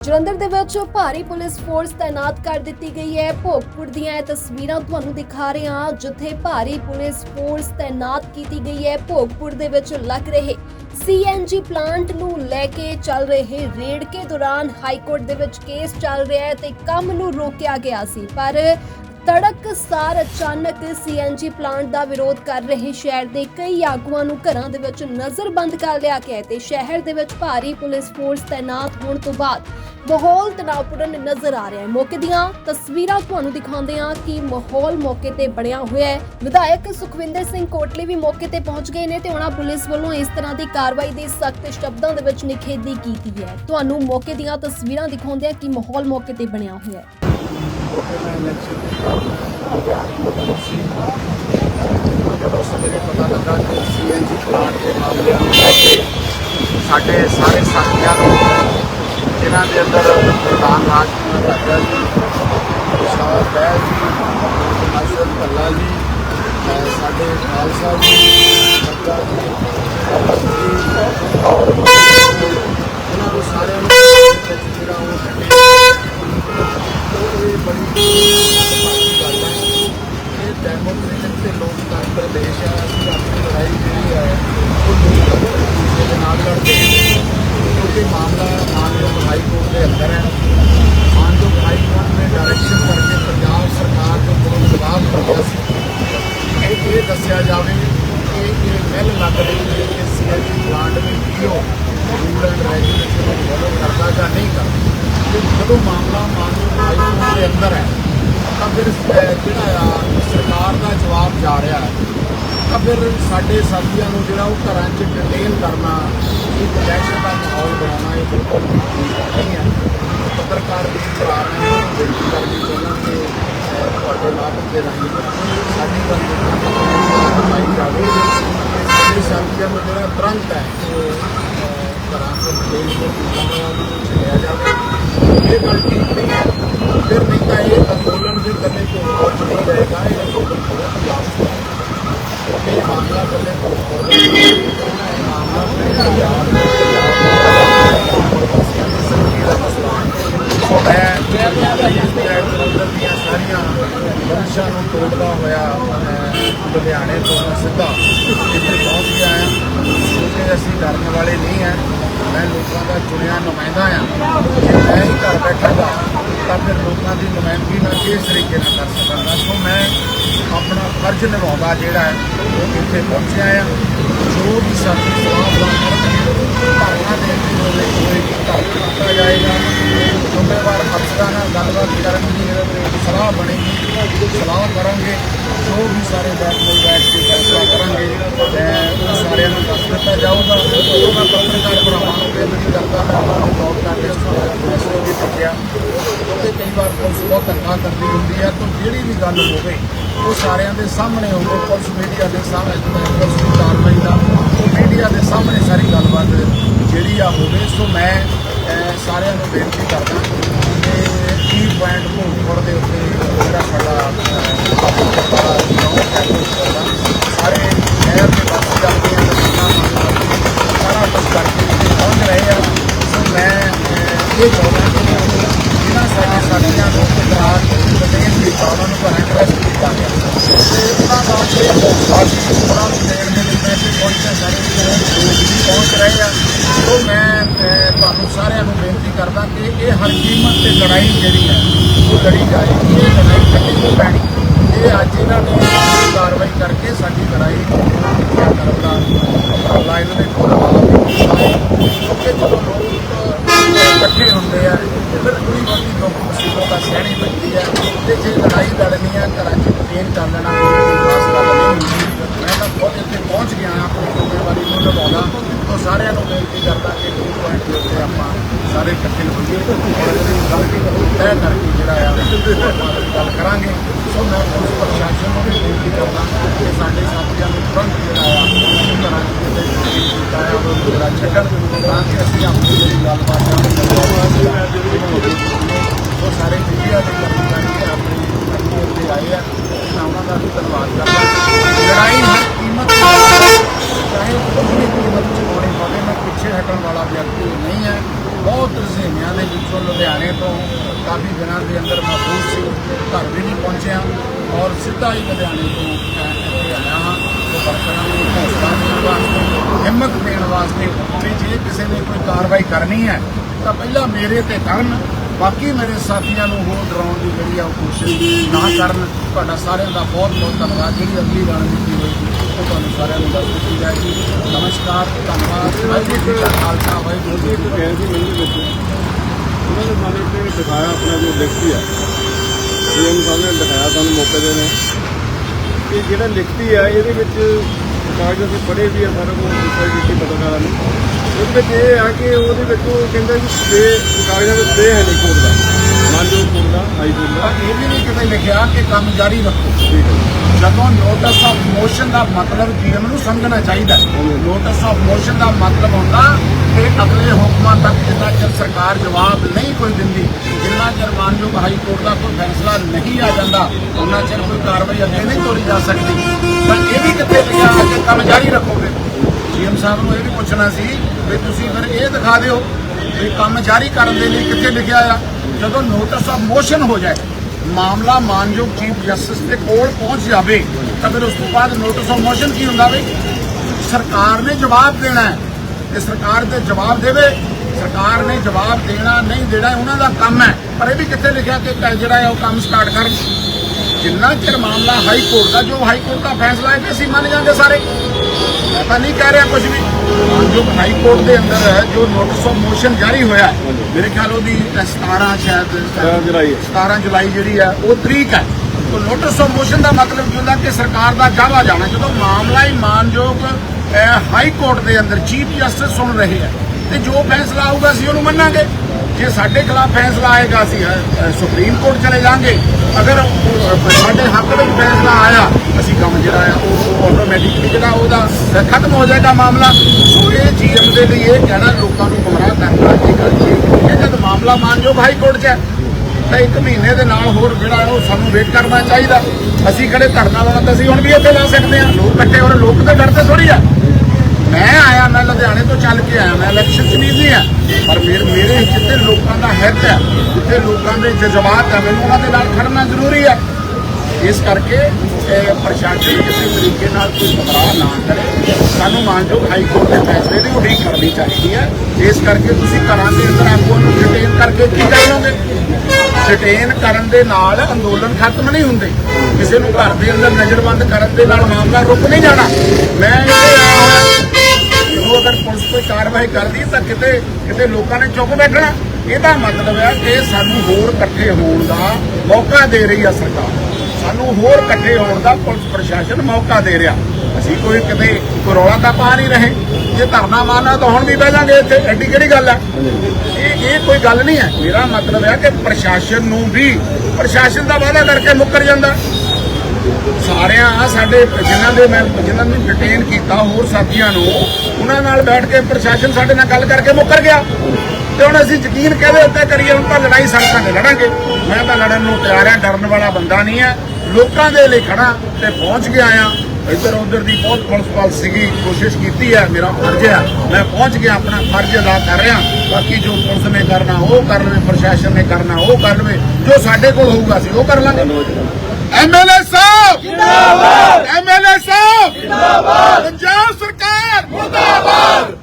ਜਲੰਧਰ ਦੇ ਵਿੱਚ ਭਾਰੀ ਪੁਲਿਸ ਫੋਰਸ ਤਾਇਨਾਤ ਕਰ ਦਿੱਤੀ ਗਈ ਹੈ। ਭੋਗਪੁਰ ਦੀਆਂ ਇਹ ਤਸਵੀਰਾਂ ਤੁਹਾਨੂੰ ਦਿਖਾ ਰਹੇ ਹਾਂ, ਜਿੱਥੇ ਭਾਰੀ ਪੁਲਿਸ ਫੋਰਸ ਤਾਇਨਾਤ ਕੀਤੀ ਗਈ ਹੈ। ਭੋਗਪੁਰ ਦੇ ਵਿੱਚ ਲੱਗ ਰਹੇ ਸੀਐਨਜੀ ਪਲਾਂਟ ਨੂੰ ਲੈ ਕੇ ਚੱਲ ਰਹੇ ਰੇਡ ਕੇ ਦੌਰਾਨ ਹਾਈ ਕੋਰਟ ਦੇ ਵਿੱਚ ਕੇਸ ਚੱਲ ਰਿਹਾ ਹੈ ਤੇ ਕੰਮ ਨੂੰ ਰੋਕਿਆ ਗਿਆ ਸੀ। ਪਰ ਤੜਕ ਸਾਰ ਅਚਾਨਕ ਸੀਐਨਜੀ ਪਲਾਂਟ ਦਾ ਵਿਰੋਧ ਕਰ ਰਹੇ ਸ਼ਹਿਰ ਦੇ ਕਈ ਆਗੂਆਂ ਨੂੰ ਘਰਾਂ ਦੇ ਵਿੱਚ ਨਜ਼ਰਬੰਦ ਕਰ ਲਿਆ ਗਿਆ ਤੇ ਸ਼ਹਿਰ ਦੇ ਵਿੱਚ ਭਾਰੀ ਪੁਲਿਸ ਫੋਰਸ ਤਾਇਨਾਤ ਹੋਣ ਤੋਂ ਬਾਅਦ ਮਾਹੌਲ ਤਣਾਅਪੂਰਨ ਨਜ਼ਰ ਆ ਰਿਹਾ ਹੈ। ਮੌਕੇ ਦੀਆਂ ਤਸਵੀਰਾਂ ਤੁਹਾਨੂੰ ਦਿਖਾਉਂਦੇ ਹਾਂ ਕਿ ਮਾਹੌਲ ਮੌਕੇ ਤੇ ਬਣਿਆ ਹੋਇਆ ਹੈ। ਵਿਧਾਇਕ ਸੁਖਵਿੰਦਰ ਸਿੰਘ ਕੋਟਲੀ ਵੀ ਮੌਕੇ ਤੇ ਪਹੁੰਚ ਗਏ ਨੇ ਤੇ ਉਹਨਾਂ ਪੁਲਿਸ ਵੱਲੋਂ ਇਸ ਤਰ੍ਹਾਂ ਦੀ ਕਾਰਵਾਈ ਦੀ ਸਖਤ ਸ਼ਬਦਾਂ ਦੇ ਵਿੱਚ ਨਿਖੇਧੀ ਕੀਤੀ ਹੈ। ਤੁਹਾਨੂੰ ਮੌਕੇ ਦੀਆਂ ਤਸਵੀਰਾਂ ਦਿਖਾਉਂਦੇ ਹਾਂ ਕਿ ਮਾਹੌਲ ਮੌਕੇ ਤੇ ਬਣਿਆ ਹੋਇਆ ਹੈ। ਸਾਡੇ ਸਾਰੇ ਸਾਥੀਆਂ ਨੂੰ ਜਿਨ੍ਹਾਂ ਦੇ ਅੰਦਰ ਪ੍ਰਧਾਨ ਰਾਜਕੁਮਾਰ ਰਾਜਾ ਜੀ ਵਿਸ਼ਾਲ ਬੈਲ ਜੀ ਅਸ਼ਵਤ ਭੱਲਾ ਜੀ ਸਾਡੇ ਖਾਲਸਾ ਜੀ ਬੱਗਾ ਜੀ, ਇਹਨਾਂ ਨੂੰ ਸਾਰਿਆਂ ਨੂੰ ਜਿਹੜਾ ਉਹ ਇਹ ਬੜੀ ਗੱਲ ਹੈ ਇਹ ਡੈਮੋਕ੍ਰੇਟਿਕ ਤੇ ਲੋਕਤੰਤਰ ਦੇਸ਼ ਹੈ ਅਸੀਂ ਆਪਣੀ ਲੜਾਈ ਜਿਹੜੀ ਹੈ ਉਹ ਲੋਕਤੰਤਰ ਇੱਕ ਦੂਸਰੇ ਦੇ ਨਾਲ ਲੜਦੇ ਹਾਂ ਕਿਉਂਕਿ ਮਾਮਲਾ ਮਾਨਯੋਗ ਹਾਈ ਕੋਰਟ ਦੇ ਅੰਦਰ ਹੈ ਮਾਨਯੋਗ ਹਾਈ ਕੋਰਟ ਨੇ ਡਾਇਰੈਕਸ਼ਨ ਕਰਕੇ ਪੰਜਾਬ ਸਰਕਾਰ ਦੇ ਕੋਲ ਜਵਾਬ ਮੰਗਿਆ ਸੀ ਇਹ ਇਹ ਦੱਸਿਆ ਜਾਵੇ ਕਿ ਇਹ ਗੱਲ ਲੱਗ ਰਹੀ ਹੈ ਕਿ CLG plant rule and regulation ਨੂੰ ਫੋਲੋ ਕਰਦਾ ਜਾਂ ਨਹੀਂ ਕਰਦਾ ਜਦੋਂ ਮਾਮਲਾ ਮਾਨਯੋਗ ਹਾਈ ਦੇ ਅੰਦਰ ਹੈ, ਤਾਂ ਫਿਰ ਜਿਹੜਾ ਆ, ਸਰਕਾਰ ਦਾ ਜਵਾਬ ਜਾ ਰਿਹਾ ਹੈ। ਤਾਂ ਫਿਰ ਸਾਡੇ ਸਾਥੀਆਂ ਨੂੰ ਜਿਹੜਾ ਉਹ ਘਰਾਂ 'ਚ ਡਿਟੇਲ ਕਰਨਾ, ਇੱਕ ਦਹਿਸ਼ਤ ਦਾ ਮਾਹੌਲ ਬਣਾਉਣਾ, ਇਹ ਬਿਲਕੁਲ ਨਹੀਂ ਹੈ। ਪੱਤਰਕਾਰ ਵੀ ਭਰਾ ਨੇ ਬੇਨਤੀ ਕਰਨੀ ਚਾਹੁੰਦਾ ਕਿ ਤੁਹਾਡੇ ਮਾਧਿਅਮ ਦੇ ਰਾਹੀਂ। ਸਾਡੀ ਗੱਲ ਬਣਾਈ ਜਾਵੇ। ਸਾਡੇ ਸਾਥੀਆਂ ਨੂੰ ਜਿਹੜਾ ਤੁਰੰਤ ਹੈ ਉਹ ਅਹ, ਘਰਾਂ 'ਚ ਡਿਟੇਲ ਤੋਂ ਲਿਆ ਜਾਵੇ। ਇਹ ਗੱਲ ਠੀਕ ਨਹੀਂ ਹੈ। ਫਿਰ ਨਹੀਂ ਤਾਂ ਇਹ ਅੰਦੋਲਨ ਦੇ ਕੰਨੇ ਤੋਂ ਪਹੁੰਚ ਨਹੀਂ ਜਾਏਗਾ ਇਹ ਅੰਦੋਲਨ ਪੂਰਾ ਪੰਜਾਬ ਚ। ਸਾਰੀਆਂ ਬੰਸ਼ਾਂ ਨੂੰ ਤੋੜਦਾ ਹੋਇਆ ਲੁਧਿਆਣੇ ਤੋਂ ਸਿੱਧਾ ਇੱਥੇ ਪਹੁੰਚ ਗਿਆ ਹਾਂ। ਕਿਉਂਕਿ ਅਸੀਂ ਡਰਨ ਵਾਲੇ ਨਹੀਂ ਹੈ, ਮੈਂ ਲੋਕਾਂ ਦਾ ਚੁਣਿਆ ਨੁਮਾਇੰਦਾ ਹਾਂ। ਜੇ ਮੈਂ ਹੀ ਘਰ ਬੈਠਾਂਗਾ, ਤਾਂ ਫਿਰ ਲੋਕਾਂ ਦੀ ਨੁਮਾਇੰਦਗੀ ਮੈਂ ਕਿਸ ਤਰੀਕੇ ਨਾਲ ਕਰ ਸਕਾਂਗਾ? ਸੋ ਮੈਂ ਆਪਣਾ ਫਰਜ਼ ਨਿਭਾਉਂਦਾ ਜਿਹੜਾ ਹੈ, ਉਹ ਇੱਥੇ ਪਹੁੰਚਿਆ ਹਾਂ। ਜੋ ਵੀ ਸਾਡੀ ਸਲਾਹ ਬਣਾ ਧਰਨਾ ਦੇਣ ਦੀ ਧਰਨਾ ਦਿੱਤਾ ਜਾਏਗਾ ਜ਼ਿੰਮੇਵਾਰ ਅਫਸਰਾਂ ਨਾਲ ਗੱਲਬਾਤ ਕਰਨ ਦੀ ਸਲਾਹ ਬਣੇਗੀ ਸਲਾਹ ਕਰਾਂਗੇ ਜੋ ਵੀ ਸਾਰੇ ਬੈਠ ਕੇ ਬੈਠ ਕੇ ਫੈਸਲਾ ਕਰਾਂਗੇ ਉਹ ਸਾਰਿਆਂ ਨੂੰ ਦੱਸ ਦਿੱਤਾ ਜਾਊਗਾ। ਉਹ ਮੈਂ ਪੱਤਰਕਾਰ ਭਰਾਵਾਂ ਨੂੰ ਬੇਨਤੀ ਕਰਦਾ ਮੈਂ ਉਹਨਾਂ ਨੂੰ ਬਹੁਤ ਕਰਕੇ ਫੈਸਲੇ ਵੀ ਚੱਕਿਆ ਕਿਉਂਕਿ ਕਈ ਵਾਰ ਪੁਲਿਸ ਬਹੁਤ ਧੱਕਾ ਕਰਦੀ ਹੁੰਦੀ ਹੈ ਤਾਂ ਜਿਹੜੀ ਵੀ ਗੱਲ ਹੋਵੇ, ਉਹ ਸਾਰਿਆਂ ਦੇ ਸਾਹਮਣੇ ਹੋਵੇ, ਪੁਲਿਸ ਮੀਡੀਆ ਦੇ ਸਾਹਮਣੇ ਪੁਲਿਸ ਦੀ ਕਾਰਵਾਈ ਦਾ ਮੀਡੀਆ ਦੇ ਸਾਹਮਣੇ ਸਾਰੀ ਗੱਲਬਾਤ ਜਿਹੜੀ ਆ ਹੋਵੇ, ਸੋ ਮੈਂ ਸਾਰਿਆਂ ਨੂੰ ਬੇਨਤੀ ਕਰਦਾ ਕੀ ਪੁਆਇੰਟ ਭੋਗਪੁਰ ਦੇ ਉੱਤੇ ਜਿਹੜਾ ਸਾਡਾ ਸਾਰੇ ਸ਼ਹਿਰ ਦੇ ਵਾਸੀ ਆਪਣੀਆਂ ਤਸਵੀਰਾਂ ਸਾਰਾ ਕੁਝ ਕਰਕੇ ਇੱਥੇ ਪਹੁੰਚ ਰਹੇ ਆ। ਸੋ ਮੈਂ ਇਹ ਚਾਹੁੰਦਾ ਕਿ ਜਿਹਨਾਂ ਸਾਡੇ ਸਾਥੀਆਂ ਨੂੰ ਇਤਰਾਜ਼ ਪ੍ਰਦੇਸ਼ ਦੀ ਉਹਨਾਂ ਨੂੰ ਘਰਾਂ ਅਰੈਸਟ ਕੀਤਾ ਗਿਆ, ਤੇ ਉਹਨਾਂ ਦਾ ਇਹ ਉਹਨਾਂ ਨੂੰ ਦੇਣ ਦੇ ਵਿੱਚ ਪੈਸੇ ਪਹੁੰਚੇ ਸਾਰੇ ਵੀ ਪਹੁੰਚ ਰਹੇ ਆ ਸੋ ਮੈਂ ਅਹ, ਤੁਹਾਨੂੰ ਸਾਰਿਆਂ ਨੂੰ ਬੇਨਤੀ ਕਰਦਾ ਕਿ ਇਹ ਹਰ ਕੀਮਤ ਤੇ ਲੜਾਈ ਜਿਹੜੀ ਹੈ ਉਹ ਲੜੀ ਜਾਏਗੀ ਇਹ ਲੜਾਈ ਕੱਟੀ ਨਹੀਂ ਪੈਣੀ। ਇਹ ਅੱਜ ਇਹਨਾਂ ਨੇ ਕਾਰਵਾਈ ਕਰਕੇ ਸਾਡੀ ਲੜਾਈ ਕਿਆ ਕਰਨ ਦਾ ਉਪਰਾਲਾ ਇਹਨਾਂ ਨੇ ਖੋਲ੍ਹਿਆ ਕਿਉਂਕਿ ਜਦੋਂ ਲੋਕ ਇਕੱਠੇ ਹੁੰਦੇ ਆ ਤੇ ਫਿਰ ਥੋੜੀ ਬਹੁਤੀ ਦੁੱਖ ਮੁਸੀਬਤ ਦਾ ਸਹਿਣੀ ਪੈਂਦੀ ਹੈ ਤੇ ਜੇ ਲੜਾਈ ਲੜਨੀ ਆ ਘਰਾਂ 'ਚ ਟ੍ਰੇਨ ਕਰ ਲੈਣਾ ਕੋਈ ਖਾਸ ਗੱਲ ਨਹੀਂ ਹੁੰਦੀ ਮੈਂ ਤਾਂ ਖੁਦ ਇੱਥੇ ਪਹੁੰਚ ਗਿਆ ਹਾਂ ਆਪਣੀ ਜ਼ਿੰਮੇਵਾਰੀ ਨੂੰ ਨਿਭਾਉਣਾ ਤੋਂ ਸਾਰਿਆਂ ਨੂੰ ਬੇਨਤੀ ਕਰਦਾ ਕਿ ਟੂ ਪੁਆਇੰਟ ਦੇ ਉੱਤੇ ਆਪਾਂ ਸਾਰੇ ਇਕੱਠੇ ਹੋਈਏ ਔਰ ਇਹਦੀ ਗਲਤੀ ਤੈਅ ਕਰਕੇ ਜਿਹੜਾ ਆ, ਉਹ ਆਪਾਂ ਗੱਲ ਕਰਾਂਗੇ। ਸੋ ਮੈਂ ਪੁਲਿਸ ਪ੍ਰਸ਼ਾਸਨ ਨੂੰ ਵੀ ਬੇਨਤੀ ਕਰਦਾ ਕਿ ਸਾਡੇ ਸਾਥੀਆਂ ਨੂੰ ਤੁਰੰਤ ਜਿਹੜਾ ਆ ਉਹ ਘਰਾਂ 'ਚ ਕੀਤਾ ਹੈ ਉਹ ਜਿਹੜਾ ਛੱਡਣ, ਤਾਂ ਕਿ ਅਸੀਂ ਆਪਣੀ ਜਿਹੜੀ ਗੱਲਬਾਤ ਆ ਉਹ ਉਹ ਸਾਰੇ ਮੀਡੀਆ ਦੇ ਕਰਮਚਾਰੀ ਹੈ ਆਪਣੀ ਧਰਤੀ ਉੱਤੇ ਆਏ ਆ ਮੈਂ ਉਹਨਾਂ ਦਾ ਵੀ ਧੰਨਵਾਦ ਕਰਦਾ ਲੜਾਈ ਹਰ ਕੀਮਤ ਤੇ ਲੜਨੀ ਹੈ। ਚਾਹੇ ਕੋਈ ਵੀ ਕੀਮਤ ਚੁਕਾਉਣੀ ਪਵੇ ਮੈਂ ਪਿੱਛੇ ਹਟਣ ਵਾਲਾ ਵਿਅਕਤੀ ਨਹੀਂ ਹੈ ਬਹੁਤ ਰਜ਼ੇਵਿਆਂ ਦੇ ਵਿੱਚੋਂ ਲੁਧਿਆਣੇ ਤੋਂ ਕਾਫੀ ਦਿਨਾਂ ਦੇ ਅੰਦਰ ਮੌਜੂਦ ਸੀ, ਘਰ ਵੀ ਨਹੀਂ ਪਹੁੰਚਿਆ ਔਰ ਸਿੱਧਾ ਹੀ ਲੁਧਿਆਣੇ ਤੋਂ ਮੈਂ ਇੱਥੇ ਆਇਆ ਹਾਂ। ਤੇ ਵਰਕਰਾਂ ਨੂੰ, ਹੌਸਲਾ ਦੇਣ ਵਾਸਤੇ, ਹਿੰਮਤ ਦੇਣ ਵਾਸਤੇ ਵੀ ਜੇ ਕਿਸੇ ਨੇ ਕੋਈ ਕਾਰਵਾਈ ਕਰਨੀ ਹੈ, ਤਾਂ ਪਹਿਲਾਂ ਮੇਰੇ ਤੇ ਕਰਨ, ਬਾਕੀ ਮੇਰੇ ਸਾਥੀਆਂ ਨੂੰ ਹੋਰ ਡਰਾਉਣ ਦੀ ਜਿਹੜੀ ਆ ਉਹ ਕੋਸ਼ਿਸ਼ ਨਾ ਕਰਨ। ਤੁਹਾਡਾ ਸਾਰਿਆਂ ਦਾ ਬਹੁਤ ਬਹੁਤ ਧੰਨਵਾਦ। ਜਿਹੜੀ ਅਗਲੀ ਰਣਨੀਤੀ ਹੋਏਗੀ, ਉਹ ਤੁਹਾਨੂੰ ਸਾਰਿਆਂ ਨੂੰ ਦੱਸ ਦਿੱਤੀ ਜਾਏਗੀ। ਨਮਸਕਾਰ, ਧੰਨਵਾਦ। ਵਾਹਿਗੁਰੂ ਜੀ ਕਾ ਖਾਲਸਾ, ਵਾਹਿਗੁਰੂ ਜੀ ਕੀ ਫਤਿਹ। ਗਏ ਸੀ ਮੈਨੂੰ ਉਹਨਾਂ ਨੇ ਸਾਨੂੰ ਤੇ ਦਿਖਾਇਆ ਆਪਣਾ ਜੋ ਲਿਖਤੀ ਆ ਸੀਐਮ ਸਾਹਿਬ ਨੇ ਦਿਖਾਇਆ ਸਾਨੂੰ ਮੌਕੇ ਦੇ ਨੇ। ਕਿ ਜਿਹੜਾ ਲਿਖਤੀ ਆ ਇਹਦੇ ਵਿੱਚ ਕਾਗਜ਼ ਅਸੀਂ ਪੜ੍ਹੇ ਵੀ ਆ, ਸਾਰਾ ਕੁਝ ਦੱਸਿਆ ਕੀਤੀ ਪੱਤਰਕਾਰਾਂ ਨੂੰ। ਉਹਦੇ ਵਿੱਚ ਇਹ ਆ ਕਿ ਉਹਦੇ ਵਿੱਚ ਉਹ ਕਹਿੰਦਾ ਕਿ ਸਟੇ ਕਾਗਜ਼ਾਂ ਦਾ ਸਟੇ ਹੈ ਨਹੀਂ ਕੋਰਟ ਦਾ। ਮਾਨਜੋ ਕੋਰਟ ਦਾ ਹਾਈ ਇਹ ਵੀ ਨਹੀਂ ਕਿਤੇ ਲਿਖਿਆ ਕਿ ਕੰਮ ਜਾਰੀ ਰੱਖੋ। ਠੀਕ ਹੈ ਜਦੋਂ ਨੋਟਿਸ ਆਫ ਮੋਸ਼ਨ ਦਾ ਮਤਲਬ ਜੀਐਮ ਨੂੰ ਸਮਝਣਾ ਚਾਹੀਦਾ ਨੋਟਿਸ ਆਫ ਮੋਸ਼ਨ ਦਾ ਮਤਲਬ ਹੁੰਦਾ ਕਿ ਅਗਲੇ ਹੁਕਮਾਂ ਤੱਕ ਜਿੰਨਾ ਚਿਰ ਸਰਕਾਰ ਜਵਾਬ ਨਹੀਂ ਕੋਈ ਦਿੰਦੀ, ਜਿੰਨਾ ਚਿਰ ਮਾਨਯੋਗ ਹਾਈ ਕੋਰਟ ਦਾ ਕੋਈ ਫੈਸਲਾ ਨਹੀਂ ਆ ਜਾਂਦਾ ਉਹਨਾਂ ਚਿਰ ਕੋਈ ਕਾਰਵਾਈ ਅੱਗੇ ਨਹੀਂ ਤੋਰੀ ਜਾ ਸਕਦੀ। ਤਾਂ ਇਹ ਵੀ ਕਿਤੇ ਲਿਖਿਆ ਕਿ ਕੰਮ ਜਾਰੀ ਰੱਖੋਗੇ? ਸੀਐਮ ਸਾਹਿਬ ਨੂੰ ਇਹ ਵੀ ਪੁੱਛਣਾ ਸੀ ਵੀ ਤੁਸੀਂ ਫਿਰ ਇਹ ਦਿਖਾ ਦਿਓ ਵੀ ਕੰਮ ਜਾਰੀ ਕਰਨ ਦੇ ਲਈ ਕਿੱਥੇ ਲਿਖਿਆ ਆ। ਜਦੋਂ ਨੋਟਿਸ ਆਫ ਮੋਸ਼ਨ ਹੋ ਜਾਏ, ਮਾਮਲਾ ਮਾਨਯੋਗ ਚੀਫ ਜਸਟਿਸ ਦੇ ਕੋਲ ਪਹੁੰਚ ਜਾਵੇ, ਤਾਂ ਫਿਰ ਉਸ ਤੋਂ ਬਾਅਦ ਨੋਟਿਸ ਆਫ ਮੋਸ਼ਨ ਕੀ ਹੁੰਦਾ ਬਈ? ਸਰਕਾਰ ਨੇ ਜਵਾਬ ਦੇਣਾ ਹੈ। ਤੇ ਸਰਕਾਰ ਦੇ ਜਵਾਬ ਦੇਵੇ, ਸਰਕਾਰ ਨੇ ਜਵਾਬ ਦੇਣਾ ਨਹੀਂ ਦੇਣਾ ਉਹਨਾਂ ਦਾ ਕੰਮ ਹੈ। ਪਰ ਇਹ ਵੀ ਕਿੱਥੇ ਲਿਖਿਆ ਕਿ ਜਿਹੜਾ ਹੈ ਉਹ ਕੰਮ ਸਟਾਰਟ ਕਰਨ? ਜਿੰਨਾ ਚਿਰ ਮਾਮਲਾ ਹਾਈ ਕੋਰਟ ਦਾ, ਜੋ ਹਾਈ ਕੋਰਟ ਦਾ ਫੈਸਲਾ ਹੈ ਕਿ ਅਸੀਂ ਮੰਨ ਜਾਂਗੇ ਸਾਰੇ। ਮੈਂ ਤਾਂ ਨਹੀਂ ਕਹਿ ਰਿਹਾ ਕੁਝ ਵੀ। ਜੋ ਹਾਈ ਕੋਰਟ ਦੇ ਅੰਦਰ ਜੋ ਨੋਟਿਸ ਆਫ ਮੋਸ਼ਨ ਜਾਰੀ ਹੋਇਆ ਹੈ, ਮੇਰੇ ਖਿਆਲ ਉਹਦੀ 17 ਸ਼ਾਇਦ 17 ਜੁਲਾਈ। 17 ਜੁਲਾਈ ਜਿਹੜੀ ਹੈ ਉਹ ਤਰੀਕ ਹੈ। ਤਾਂ ਨੋਟਿਸ ਆਫ ਮੋਸ਼ਨ ਦਾ ਮਤਲਬ ਕੀ ਹੁੰਦਾ ਕਿ ਸਰਕਾਰ ਦਾ ਜਾਵਾ ਜਾਣਾ ਜਦੋਂ ਮਾਮਲਾ ਹੀ ਮਾਨਯੋਗ ਅਹ, ਹਾਈ ਕੋਰਟ ਦੇ ਅੰਦਰ ਚੀਫ ਜਸਟਿਸ ਸੁਣ ਰਹੇ ਹੈ ਤੇ ਜੋ ਫੈਸਲਾ ਆਊਗਾ ਅਸੀਂ ਉਹਨੂੰ ਮੰਨਾਂਗੇ। ਜੇ ਸਾਡੇ ਖਿਲਾਫ ਫੈਸਲਾ ਆਏਗਾ ਅਸੀਂ ਅਹ, ਅਹ, ਸੁਪਰੀਮ ਕੋਰਟ ਚਲੇ ਜਾਾਂਗੇ। ਅਗਰ ਅਹ, ਸਾਡੇ ਹੱਕ ਵਿੱਚ ਫੈਸਲਾ ਆਇਆ ਅਸੀਂ ਕੰਮ ਜਿਹੜਾ ਹੈ ਉਹ ਆਟੋਮੈਟਿਕਲੀ ਜਿਹੜਾ ਉਹਦਾ ਅਹ, ਖਤਮ ਹੋ ਜਾਏਗਾ ਮਾਮਲਾ। ਸੋ ਇਹ ਜੀਐਮ ਦੇ ਲਈ ਇਹ ਕਹਿਣਾ ਲੋਕਾਂ ਨੂੰ ਗੁੰਮਰਾਹ ਕਰਨਾ ਇਹ ਗੱਲ ਇਹ ਜਦ ਮਾਮਲਾ ਮਾਨਯੋਗ ਹਾਈ ਕੋਰਟ 'ਚ ਹੈ ਤਾਂ ਇੱਕ ਮਹੀਨੇ ਦੇ ਨਾਲ ਹੋਰ ਜਿਹੜਾ ਉਹ ਸਾਨੂੰ ਵੇਟ ਕਰਨਾ ਚਾਹੀਦਾ। ਅਸੀਂ ਕਿਹੜੇ ਧਰਨਾ ਲਾਉਣਾ ਤਾਂ ਅਸੀਂ ਹੁਣ ਵੀ ਇੱਥੇ ਲਾ ਸਕਦੇ ਹਾਂ। ਲੋਕ ਇਕੱਠੇ ਹੋ ਰਹੇ ਲੋਕ ਤਾਂ ਡਰਦੇ ਥੋੜੀ ਆ। ਮੈਂ ਆਇਆ ਮੈਂ ਲੁਧਿਆਣੇ ਤੋਂ ਚੱਲ ਕੇ ਆਇਆ ਮੈਂ ਇਲੈਕਸ਼ਨ ਚ ਨਹੀਂ ਸੀ ਆ। ਪਰ ਮੇਰੇ ਮੇਰੇ ਜਿੱਥੇ ਲੋਕਾਂ ਦਾ ਹਿੱਤ ਹੈ ਜਿੱਥੇ ਲੋਕਾਂ ਦੇ ਜਜ਼ਬਾਤ ਹੈ ਮੈਨੂੰ ਉਹਨਾਂ ਦੇ ਨਾਲ ਖੜਨਾ ਜ਼ਰੂਰੀ ਹੈ ਇਸ ਕਰਕੇ ਪ੍ਰਸ਼ਾਸਨ ਕਿਸੇ ਤਰੀਕੇ ਨਾਲ ਕੋਈ ਬਦਲਾਅ ਨਾ ਕਰੇ। ਸਾਨੂੰ ਮਾਨਯੋਗ ਹਾਈ ਕੋਰਟ ਦੇ ਫੈਸਲੇ ਦੀ ਉਡੀਕ ਕਰਨੀ ਚਾਹੀਦੀ ਹੈ। ਇਸ ਕਰਕੇ ਤੁਸੀਂ ਘਰਾਂ ਦੇ ਅੰਦਰ ਆਗੂਆਂ ਨੂੰ ਡਿਟੇਨ ਕਰਕੇ ਕੀ ਕਰ ਲਓਗੇ? ਡਿਟੇਨ ਕਰਨ ਦੇ ਨਾਲ ਅੰਦੋਲਨ ਖਤਮ ਨਹੀਂ ਹੁੰਦੇ। ਕਿਸੇ ਨੂੰ ਘਰ ਦੇ ਅੰਦਰ ਨਜ਼ਰਬੰਦ ਕਰਨ ਦੇ ਨਾਲ ਮਾਮਲਾ ਰੁਕ ਨਹੀਂ ਜਾਣਾ। ਮੈਂ ਇੱਥੇ ਆਇਆ ਹੋਇਆ ਅਗਰ ਪੁਲਿਸ ਕੋਈ ਕਾਰਵਾਈ ਕਰਦੀ ਤਾਂ ਕਿਤੇ ਕਿਤੇ ਲੋਕਾਂ ਨੇ ਚੁੱਪ ਬੈਠਣਾ। ਇਹਦਾ ਮਤਲਬ ਹੈ ਕਿ ਸਾਨੂੰ ਹੋਰ ਇਕੱਠੇ ਹੋਣ ਦਾ ਮੌਕਾ ਦੇ ਰਹੀ ਹੈ ਸਰਕਾਰ। ਸਾਨੂੰ ਹੋਰ ਇਕੱਠੇ ਹੋਣ ਦਾ ਪੁਲਿਸ ਪ੍ਰਸ਼ਾਸਨ ਮੌਕਾ ਦੇ ਰਿਹਾ। ਅਸੀਂ ਕੋਈ ਕਿਤੇ ਕੋਈ ਰੌਲਾ ਤਾਂ ਪਾ ਨਹੀਂ ਰਹੇ। ਜੇ ਧਰਨਾ ਮਾਰਨਾ ਤਾਂ ਹੁਣ ਵੀ ਬਹਿ ਜਾਾਂਗੇ ਇੱਥੇ। ਐਡੀ ਕਿਹੜੀ ਗੱਲ ਹੈ? ਇਹ ਇਹ ਕੋਈ ਗੱਲ ਨਹੀਂ ਹੈ। ਮੇਰਾ ਮਤਲਬ ਹੈ ਕਿ ਪ੍ਰਸ਼ਾਸਨ ਨੂੰ ਵੀ ਪ੍ਰਸ਼ਾਸਨ ਦਾ ਵਾਅਦਾ ਕਰਕੇ ਮੁੱਕਰ ਜਾਂਦਾ। ਸਾਰਿਆਂ ਸਾਡੇ ਜਿਨ੍ਹਾਂ ਦੇ ਮੈਂ ਜਿਨ੍ਹਾਂ ਨੂੰ ਡਿਟੇਨ ਕੀਤਾ ਹੋਰ ਸਾਥੀਆਂ ਨੂੰ, ਉਹਨਾਂ ਨਾਲ ਬੈਠ ਕੇ ਪ੍ਰਸ਼ਾਸਨ ਸਾਡੇ ਨਾਲ ਗੱਲ ਕਰਕੇ ਮੁੱਕਰ ਗਿਆ। ਤੇ ਹੁਣ ਅਸੀਂ ਯਕੀਨ ਕਹਦੇ ਉੱਤੇ ਕਰੀਏ? ਹੁਣ ਤਾਂ ਲੜਾਈ ਸੜਕਾਂ ਤੇ ਲੜਾਂਗੇ। ਮੈਂ ਤਾਂ ਲੜਨ ਨੂੰ ਤਿਆਰ ਹਾਂ ਡਰਨ ਵਾਲਾ ਬੰਦਾ ਨਹੀਂ ਹੈ। ਲੋਕਾਂ ਦੇ ਲਈ ਖੜਾ ਤੇ ਪਹੁੰਚ ਗਿਆ ਆ ਇੱਧਰ ਉੱਧਰ ਦੀ ਬਹੁਤ ਪੁਲਿਸ ਪਾਲ ਸੀਗੀ ਕੋਸ਼ਿਸ਼ ਕੀਤੀ ਹੈ ਮੇਰਾ ਫਰਜ਼ ਹੈ। ਮੈਂ ਪਹੁੰਚ ਗਿਆ ਆਪਣਾ ਫਰਜ਼ ਅਦਾ ਕਰ ਰਿਹਾ। ਬਾਕੀ ਜੋ ਪੁਲਿਸ ਨੇ ਕਰਨਾ ਉਹ ਕਰ ਲਵੇ ਪ੍ਰਸ਼ਾਸਨ ਨੇ ਕਰਨਾ ਉਹ ਕਰ ਲਵੇ। ਜੋ ਸਾਡੇ ਕੋਲ ਹੋਊਗਾ ਅਸੀਂ ਉਹ ਕਰ ਲਾਂਗੇ। ਐਮਐਲਏ ਸਾਹਿਬ! ਜਿੰਦਾਬਾਦ! ਐਮਐਲਏ ਸਾਹਿਬ! ਜਿੰਦਾਬਾਦ! ਪੰਜਾਬ ਸਰਕਾਰ! ਮੁਰਦਾਬਾਦ!